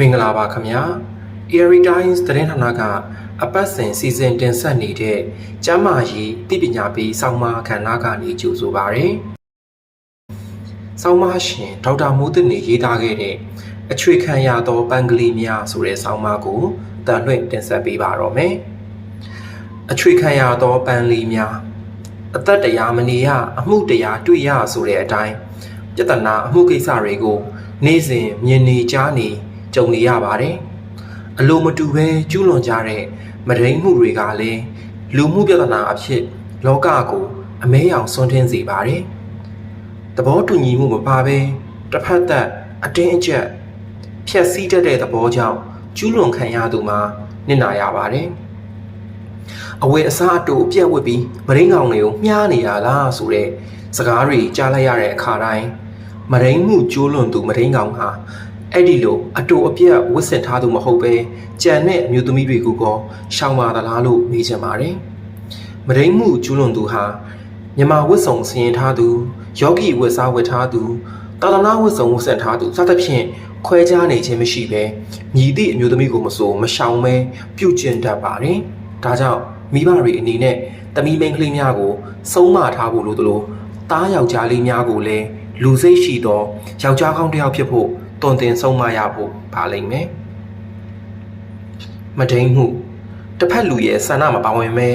မင်္ဂလာပါခင်ဗျာ Airy Times သတင်းဌာနကအပတ်စဉ်စီစဉ်တင်ဆက်နေတဲ့ကျမ်းမာရေးသိပညာပေးဆောင်းပါးခန္ဓာကနေကြိုဆိုပါရစေ။ဆောင်းပါးရှင်ဒေါက်တာမိုးသိနေရေးသားခဲ့တဲ့အချွေခံရသောပန်းကလေးများဆိုတဲ့ဆောင်းပါးကိုတန်လွှင့်တင်ဆက်ပေးပါတော့မယ်။အချွေခံရသောပန်းလေးများအသက်တရားမနေရအမှုတရားတွေ့ရဆိုတဲ့အတိုင်းပြဿနာအမှုကိစ္စတွေကို နေ့စဉ်မြင်နေကြားနေ ကြုံနေရပါတယ်။အလိုမတူပဲကျူးလွန်ကြတဲ့မဒိန်မှုတွေကလည်းလူမှုပြဿနာအဖြစ် လောကကိုအမဲရောင်ဆွန်းထင်းစေပါတယ်။သဘောတူညီမှုမပါဘဲတစ်ဖက်သက်အတင်းအကျပ်ဖြက်စီးတတ်တဲ့သဘောကြောင့်ကျူးလွန်ခံရသူမှာနစ်နာရပါတယ်။အဝယ်အစားအတူအပြက်ဝစ်ပြီးမဒိန်ကောင်တွေကိုမြားနေရလားဆိုတဲ့စကားတွေကြားလိုက်ရတဲ့အခါတိုင်းမဒိန်မှုကျူးလွန်သူမဒိန်ကောင်ဟာ အဲ့ဒီလိုအတူအပြက်ဝစ်ဆင်ထားသူမဟုတ်ပဲကြံတဲ့အမျိုးသမီးတွေကကောရှောင်ပါသလားလို့မေးချင်ပါတယ်။မဒိန်မှုကျူးလွန်သူဟာမြမဝစ်စုံဆင်ရင်ထားသူယောဂီဝစ်စားဝစ်ထားသူတာသနာဝစ်စုံဝစ်ဆင်ထားသူစသဖြင့်ခွဲခြားနေခြင်းမရှိပဲညီသည့်အမျိုးသမီးကိုမဆိုမရှောင်မဲပြုတ်ကျင်တတ်ပါတယ်။ဒါကြောင့်မိဘတွေအနေနဲ့တမီးမိန်းကလေးများကိုစုံမထားဖို့လိုသလိုတားယောက်ျားလေးများကိုလည်းလူစိတ်ရှိသောယောက်ျားကောင်းတစ်ယောက်ဖြစ်ဖို့ တွင်တင်ဆုံးမရဖို့ပါလိမ့်မယ်။မဒိန်မှုတစ်ဖက်လူရဲ့ဆန္ဒမပါဝင်မဲ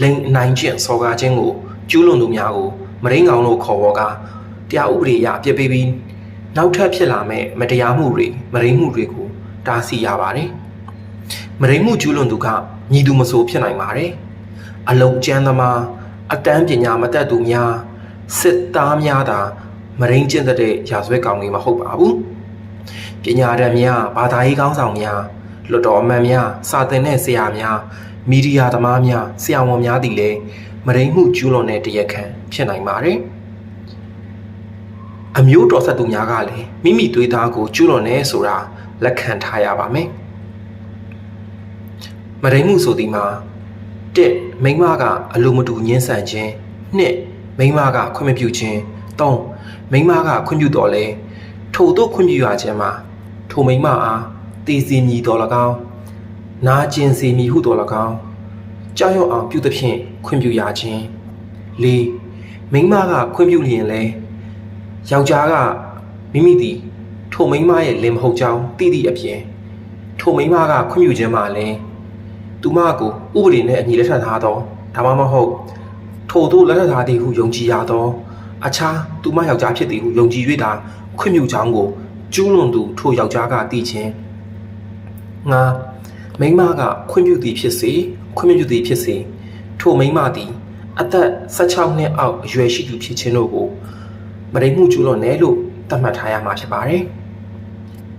လိန်အနိုင်ကျင့်စော်ကားခြင်းကိုကျူးလွန်သူများကိုမဒိန်ကောင်လို့ခေါ်ပေါ်ကတရားဥပဒေအရအပြစ်ပေးပြီးနောက်ထပ်ဖြစ်လာမဲ့မတရားမှုတွေမဒိန်မှုတွေကိုတားဆီးရပါတယ်။မဒိန်မှုကျူးလွန်သူကညီသူမဆိုဖြစ်နိုင်ပါတယ်။အလုံးကျမ်းသမားအတန်းပညာမတတ်သူများစစ်သားများသာမရင်းကျင့်တဲ့ရာဇဝတ်ကောင်တွေမဟုတ်ပါဘူး ပညာတတ်များဘာသာရေးကောင်းဆောင်များလွတ်တော်အမတ်များစာသင်တဲ့ဆရာများမီဒီယာသမားများဆရာဝန်များသည်လည်းမရင်းမှုကျူးလွန်တဲ့တရားခံဖြစ်နိုင်ပါတယ်အမျိုးတော်ဆက်သူများကလည်းမိမိသွေးသားကိုကျူးလွန်နေဆိုတာလက်ခံထားရပါမယ်မရင်းမှုဆိုသည်မှာတစ်မိန်းမက အလိုမတူညှင်းဆန်ခြင်းနှစ်မိန်းမကခွင့်မပြုခြင်းသုံးမိန်းမကခွင့်ပြုတော်လဲ ထို့သို့ခွင့်ပြုရခြင်းမှာထိုမိန်းမအားတည်စီမည်တော်၎င်းနာကျင်စီမည်ဟုတော်၎င်းကြောက်ရွံ့အောင်ပြုသဖြင့်ခွင့်ပြုရခြင်း၄မိန်းမကခွင့်ပြုလျင်လဲယောက်ျားကမိမိသည်ထိုမိန်းမရဲ့လင်မဟုတ်ကြောင်းသိသည့်အပြင်ထိုမိန်းမကခွင့်ပြုခြင်းမှာလဲသူမကိုဥပဒေနဲ့အညီလက်ထပ်ထားသောဒါမှမဟုတ်ထို့သို့လက်ထပ်ထားသည်ဟုယုံကြည်ရသောအခြားသူမယောက်ျားဖြစ်သည်ဟုယုံကြည်၍သာ ခွင့်ပြုကြောင်းကိုကျူးလွန်သူထိုယောက်ျားကသိခြင်းငါမိန်းမကခွင့်ပြုသည်ဖြစ်စေခွင့်မပြုသည်ဖြစ်စေထိုမိန်းမသည်အသက်16နှစ်အောက်အရွယ်ရှိသူဖြစ်ခြင်းတို့ကိုမရိမှုကျူးလွန်တယ်လို့သတ်မှတ်ထားရမှာဖြစ်ပါတယ်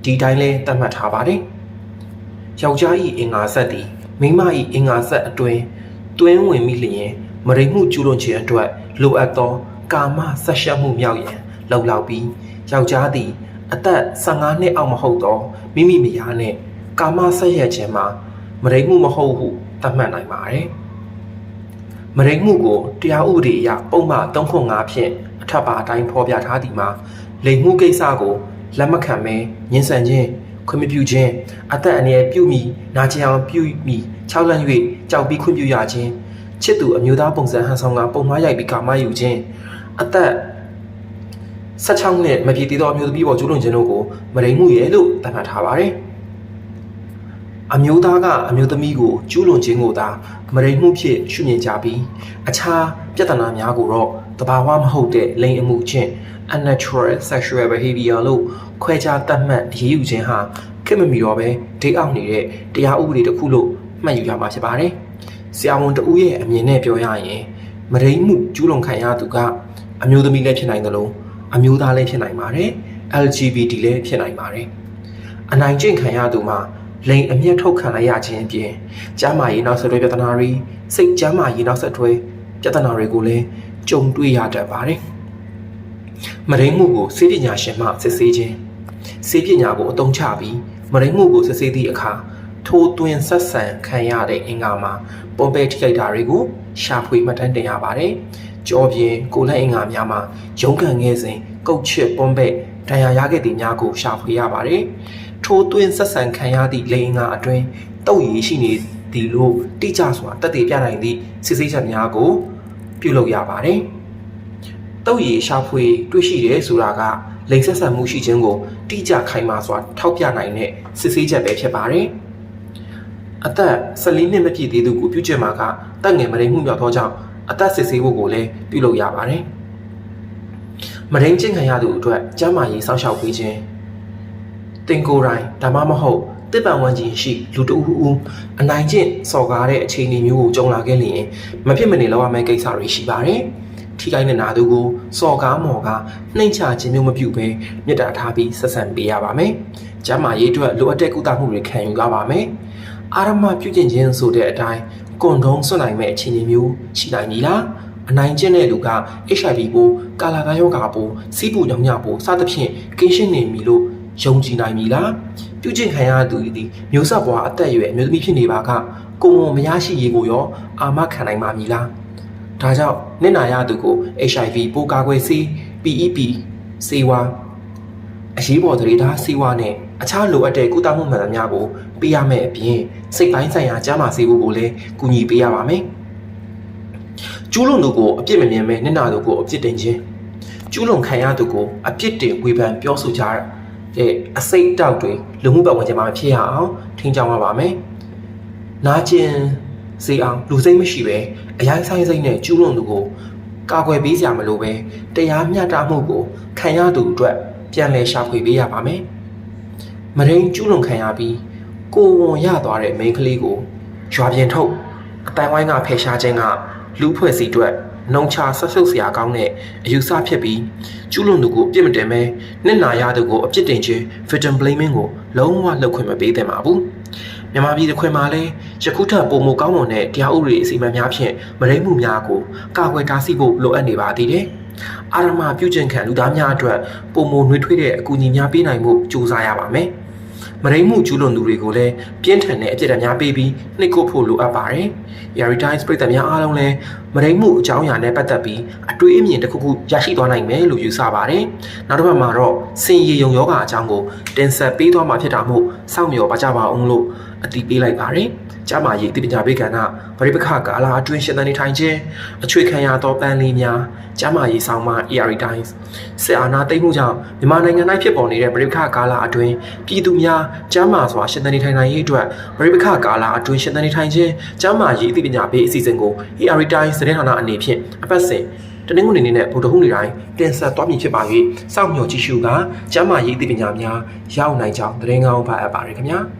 ဒီတိုင်းလဲသတ်မှတ်ထားပါတယ်ယောက်ျား၏အင်္ဂါဆက်သည်မိန်းမ၏အင်္ဂါဆက်အတွင်းတွင်းဝင်မိလျင်မရိမှုကျူးလွန်ခြင်းအတွက်လိုအပ်သော ကာမဆက်ရှက်မှုမြောက်ရန်လှုပ်လောက်ပြီး ယောက်ျားသည်အသက်15နှစ်အောက်မဟုတ်သောမိမိမယားနှင့်ကာမဆက်ရက်ခြင်းမှာမရိမှုမဟုတ်ဟုသတ်မှတ်နိုင်ပါတယ်။မရိမှုကိုတရားဥပဒေအရပုံမှန်305ဖြင့်အထက်ပါအတိုင်းဖော်ပြထားသည်မှာလိမ်မှုကိစ္စကိုလက်မခံဘဲညှဉ်းဆန်ခြင်းခွင့်မပြုခြင်းအသက်အန္တရာယ်ပြုမိနာကျင်အောင်ပြုမိခြောက်လန့်၍ကြောက်ပြီးခွင့်ပြုရခြင်းချစ်သူအမျိုးသားပုံစံဟန်ဆောင်ကပုံမှားရိုက်ပြီးကာမယူခြင်းအသက် 16နှစ်မပြည့်သေးသောအမျိုးသမီးပေါ်ကျူးလွန်ခြင်းတို့ကိုမရိမ်မှုရဲ့လို့သတ်မှတ်ထားပါတယ်။အမျိုးသားကအမျိုးသမီးကိုကျူးလွန်ခြင်းကိုသာမရိမ်မှုဖြစ်ရှုမြင်ကြပြီးအခြားပြဿနာများကိုတော့တဘာဝမဟုတ်တဲ့လိင်အမှုချင်း unnatural sexual behavior လို့ခွဲခြားသတ်မှတ်အရေးယူခြင်းဟာခင်မမီတော့ပဲဒိတ်အောက်နေတဲ့တရားဥပဒေတစ်ခုလို့မှတ်ယူရမှာဖြစ်ပါတယ်။ဆရာဝန်တဦးရဲ့အမြင်နဲ့ပြောရရင်မရိမ်မှုကျူးလွန်ခံရသူကအမျိုးသမီးလည်းဖြစ်နိုင်တယ်လို့ အမျိုးသားလည်းဖြစ်နိုင်ပါတယ် LGBT လည်းဖြစ်နိုင်ပါတယ်အနိုင်ကျင့်ခံရသူမှာလိန်အမျက်ထုတ်ခံလိုက်ရခြင်းအပြင်ကျန်းမာရေးနောက်ဆက်တွဲပြဿနာတွေစိတ်ကျန်းမာရေးနောက်ဆက်တွဲပြဿနာတွေကိုလည်းကြုံတွေ့ရတတ်ပါတယ်မရိမှုကိုစေပညာရှင်မှစစ်ဆေးခြင်းစေပညာကိုအသုံးချပြီးမရိမှုကိုစစ်ဆေးသည့်အခါထိုးသွင်းဆက်ဆံခံရတဲ့အင်္ဂါမှာပုံပဲထိခိုက်တာတွေကိုရှာဖွေမှတ်တမ်းတင်ရပါတယ် ကြောပြင်ကိုလက်အင်္ဂါများမှာရုံးကန်ခဲ့စဉ်ကုတ်ချစ်ပွန်ပဲ့ဒဏ်ရာရခဲ့သည့်များကိုရှာဖွေရပါတယ်။ထိုထိုးသွင်းဆက်ဆံခံရသည့်လိင်ငါအတွင်းတုတ်ရည်ရှိနေသည်လို့တိကျစွာတက်တည်ပြနိုင်သည့်စစ်ဆေးချက်များကိုပြုလုပ်ရပါတယ်။တုတ်ရည်ရှာဖွေတွေ့ရှိတယ်ဆိုတာကလိင်ဆက်ဆံမှုရှိခြင်းကိုတိကျခိုင်မာစွာထောက်ပြနိုင်တဲ့စစ်ဆေးချက်ပဲဖြစ်ပါတယ်။အသက်14နှစ်မပြည့်သေးသူကိုပြုကျင့်မှာကတက်ငယ်မရိမှုမြောက်သောကြောင့် အသက်စစ်ဆေးဖို့ကိုလည်းပြုလုပ်ရပါတယ်။မရင်းကျင့်ခံရသူအတွက်ကျန်းမာရေးစောင့်ရှောက်ပေးခြင်းတင်ကိုယ်တိုင်ဒါမှမဟုတ်တစ်ပံဝန်းကျင်ရှိလူတဦးဦးအနိုင်ကျင့်စော်ကားတဲ့အခြေအနေမျိုးကိုကြုံလာခဲ့လျင်မဖြစ်မနေလောက်ရမယ့်ကိစ္စတွေရှိပါတယ်။ထိခိုက်နေနာသူကိုစော်ကားမော်ကားနှိမ်ချခြင်းမျိုးမပြုဘဲမြစ်တာထားပြီးဆက်ဆံပေးရပါမယ်။ကျန်းမာရေးအတွက်လိုအပ်တဲ့ကုသမှုတွေခံယူရပါမယ်။အာရမပြုကျင့်ခြင်းဆိုတဲ့အတိုင်း ကွန်ဒုံးဆွနိုင်မဲ့အခြေအနေမျိုးရှိနိုင်ပြီလား။အနိုင်ကျင့်တဲ့လူက HIV ပိုးကာလာကယောဂါပိုးစီးပူညောင်ညပိုးစသဖြင့်ကင်းရှင်းနေပြီလို့ယုံကြည်နိုင်ပြီလားပြုကျင့်ခံရသူသည်မျိုးဆက်ဘွားအသက်အရွယ်အမျိုးသမီးဖြစ်နေပါကကိုယ်ဝန်မရရှိရေးကိုရောအာမခံနိုင်ပါမည်လားဒါကြောင့်နင့်နာရသူကို HIV ပိုးကာကွယ်ဆေး PEP ဆေးဝါး အရေးပေါ်သတိထားဆေးဝါးနဲ့အခြားလိုအပ်တဲ့ကုသမှုမှန်သမျှကိုပေးရမယ့်အပြင်စိတ်ပိုင်းဆိုင်ရာကျန်းမာဆေးဖို့ကိုလည်းကူညီပေးရပါမယ်ကျူးလွန်သူကိုအပြစ်မမြင်မဲ့နင့်နာသူကိုအပြစ်တင်ခြင်းကျူးလွန်ခံရသူကိုအပြစ်တင်ဝေဖန်ပြောဆိုကြတဲ့အစိတ်တောက်တွေလူမှုပတ်ဝန်းကျင်မှာမဖြစ်ရအောင်ထိန်းချောင်းရပါမယ်။နာကျင်စေအောင်လူစိတ်မရှိပဲအရိုင်းဆိုင်စိတ်နဲ့ကျူးလွန်သူကိုကာကွယ်ပေးကြမလို့ပဲတရားမျှတမှုကိုခံရသူအတွက် ပြန်လည်ရှာဖွေပေးရပါမယ်။မရင်းကျူးလွန်ခံရပြီးကိုဝန်ရသွားတဲ့မိန်းကလေးကိုရွာပြင်ထုတ်အတိုင်းဝိုင်းကဖယ်ရှားခြင်းကလူဖွဲ့စည်းအတွက်နှုံချဆက်ဆုပ်စရာကောင်းတဲ့အယူဆဖြစ်ပြီးကျူးလွန်သူကိုအပြစ်မတင်ဘဲနှစ်နာရသူကိုအပြစ်တင်ခြင်း victim blaming ကိုလုံးဝလှုပ်ခွင့်မပေးသင့်ပါဘူးမြန်မာပြည်တစ်ခွင်မှာလည်းယခုထပ်ပုံမကောင်းမွန်တဲ့တရားဥပဒေအစီအမံများဖြင့်မရိမှုများကိုကာကွယ်တားဆီးဖို့လိုအပ်နေပါသေးတယ် အာရမပြုကျင့်ခံလူသားများအတွက်ပုံမနှွေးထွေးတဲ့အကူအညီများပေးနိုင်မှုစူးစမ်းရပါမယ်မရိမှုကျူးလွန်သူတွေကိုလည်းပြင်းထန်တဲ့အပြစ်ဒဏ်များပေးပြီးနှိပ်ကွပ်ဖို့လိုအပ်ပါတယ်။ Yari Times ပြည်သက်များအားလုံးလည်းမရိမှုအကြောင်းအရာနဲ့ပတ်သက်ပြီးအတွေးအမြင်တစ်ခုခုရရှိသွားနိုင်မယ်လို့ယူဆပါတယ်။နောက်တစ်ပတ်မှာတော့စင်ရည်ယုံယောဂအကြောင်းကိုတင်ဆက်ပေးသွားမှာဖြစ်တာမို့စောင့်မျှော်ပါကြပါအောင်လို့ အတိပေးလိုက်ပါတယ်။ကျမကြီးအသိပညာပေးကဏ္ဍဗရိပခကာလာအတွင်းရှင်သန်နေထိုင်ခြင်းအချွေခံရသောပန်းလေးများကျမကြီးဆောင်မ Yari Times စစ်အာဏာသိမ်းမှုကြောင့်မြန်မာနိုင်ငံ၌ဖြစ်ပေါ်နေတဲ့ဗရိပခကာလာအတွင်းပြည်သူများကျမ်းမာစွာရှင်သန်နေထိုင်နိုင်ရေးအတွက်ဗရိပခကာလာအတွင်းရှင်သန်နေထိုင်ခြင်းကျမ်းမာရေးအသိပညာပေးအစီအစဉ်ကို ARI Times သတင်းဌာနအနေဖြင့်အပတ်စဉ်တနင်္ဂနွေနေ့နဲ့ဗုဒ္ဓဟူးနေ့တိုင်းတင်ဆက်သွားမည်ဖြစ်ပါ၍စောင့်မျှော်ကြည့်ရှုကကျမ်းမာရေးအသိပညာများရောက်နိုင်ကြောင်းသတင်းကောင်းပါအပ်ပါရခင်ဗျာ။